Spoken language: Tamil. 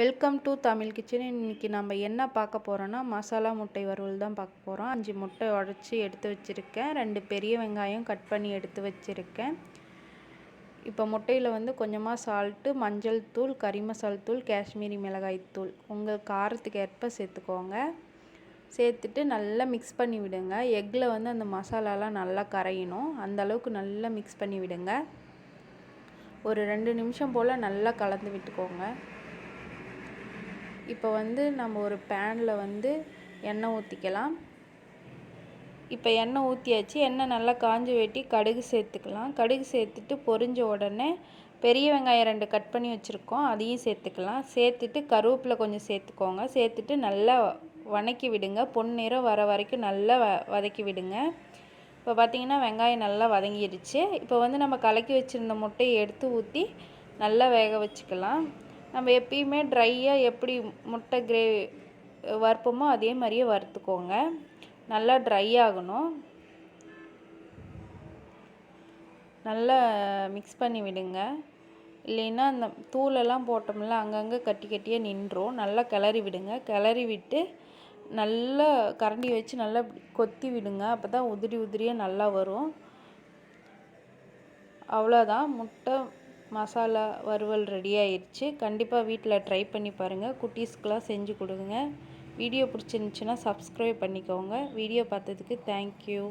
வெல்கம் டு தமிழ் கிச்சன் இன்றைக்கி நம்ம என்ன பார்க்க போகிறோன்னா மசாலா முட்டை வறுவல் தான் பார்க்க போகிறோம் அஞ்சு முட்டை உடச்சி எடுத்து வச்சுருக்கேன். ரெண்டு பெரிய வெங்காயம் கட் பண்ணி எடுத்து வச்சுருக்கேன். இப்போ முட்டையில் வந்து கொஞ்சமாக சால்ட்டு மஞ்சள் தூள் கறி மசால் தூள் காஷ்மீரி மிளகாய் தூள். உங்கள் காரத்துக்கு ஏற்ப சேர்த்துக்கோங்க. சேர்த்துட்டு நல்லா மிக்ஸ் பண்ணி விடுங்க. எக்கில் வந்து அந்த மசாலாலாம் நல்லா கரையணும். அந்த அளவுக்கு நல்லா மிக்ஸ் பண்ணி விடுங்க. ஒரு ரெண்டு நிமிஷம் போல் நல்லா கலந்து விட்டுக்கோங்க. இப்போ வந்து நம்ம ஒரு பேனில் வந்து எண்ணெய் ஊற்றிக்கலாம் இப்போ எண்ணெய் ஊற்றியாச்சு எண்ணெய் நல்லா காஞ்சி வெட்டி கடுகு சேர்த்துக்கலாம். கடுகு சேர்த்துட்டு பொரிஞ்ச உடனே பெரிய வெங்காயம் ரெண்டு கட் பண்ணி வச்சுருக்கோம். அதையும் சேர்த்துக்கலாம். சேர்த்துட்டு கருவேப்பிலை கொஞ்சம் சேர்த்துக்கோங்க. சேர்த்துட்டு நல்லா வதக்கி விடுங்க. பொன்னிறம் வர வரைக்கும் நல்லா வ வதக்கி விடுங்க. இப்போ பார்த்திங்கன்னா வெங்காயம் நல்லா வதங்கிடுச்சு இப்போ வந்து நம்ம கலக்கி வச்சுருந்த முட்டையை எடுத்து ஊற்றி நல்லா வேக வச்சுக்கலாம். நம்ம எப்பயுமே ட்ரையாக எப்படி முட்டை கிரேவி வறுப்போமோ அதே மாதிரியே வறுத்துக்கோங்க. நல்லா ட்ரை ஆகணும். நல்லா மிக்ஸ் பண்ணி விடுங்க. இல்லைன்னா அந்த தூளெல்லாம் போட்டோம்ல அங்கங்கே கட்டி கட்டியாக நின்றோம் நல்லா கிளறி விடுங்க. கிளறி விட்டு நல்லா கரண்டி வச்சு நல்லா கொத்தி விடுங்க. அப்போ தான் உதிரி உதிரியாக நல்லா வரும். அவ்வளோதான் முட்டை மசாலா வறுவல் ரெடி ஆயிடுச்சு கண்டிப்பாக வீட்டில் ட்ரை பண்ணி பாருங்கள் குட்டீஸ்க்கெலாம் செஞ்சு கொடுங்க. வீடியோ பிடிச்சிருந்துச்சின்னா சப்ஸ்கிரைப் பண்ணிக்கோங்க. வீடியோ பார்த்ததுக்கு தேங்க்யூ